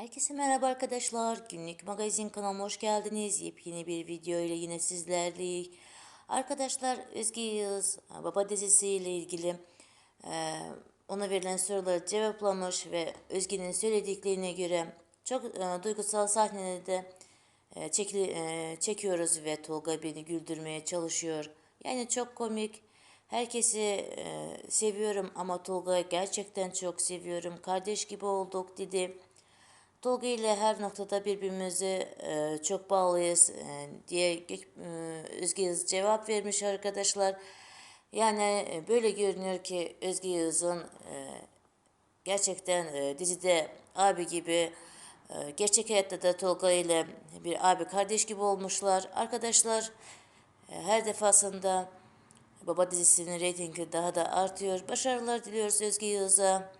Herkese merhaba arkadaşlar. Günlük magazin kanalıma hoş geldiniz. Yepyeni bir video ile yine sizlerleyiz. Arkadaşlar Özge Yağız Baba dizisiyle ilgili e, ona verilen soruları cevaplamış ve Özge'nin söylediklerine göre çok e, duygusal sahnede e, çekili, e, çekiyoruz ve Tolga beni güldürmeye çalışıyor. Yani çok komik. Herkesi e, seviyorum ama Tolga'yı gerçekten çok seviyorum. Kardeş gibi olduk dedi. Tolga ile her noktada birbirimizi e, çok bağlıyız e, diye e, Özge Yağız cevap vermiş arkadaşlar. Yani e, böyle görünüyor ki Özge Yağız'ın e, gerçekten e, dizide abi gibi e, gerçek hayatta da Tolga ile bir abi kardeş gibi olmuşlar. Arkadaşlar e, her defasında Baba dizisinin reytingi daha da artıyor. Başarılar diliyoruz Özge Yağız'a.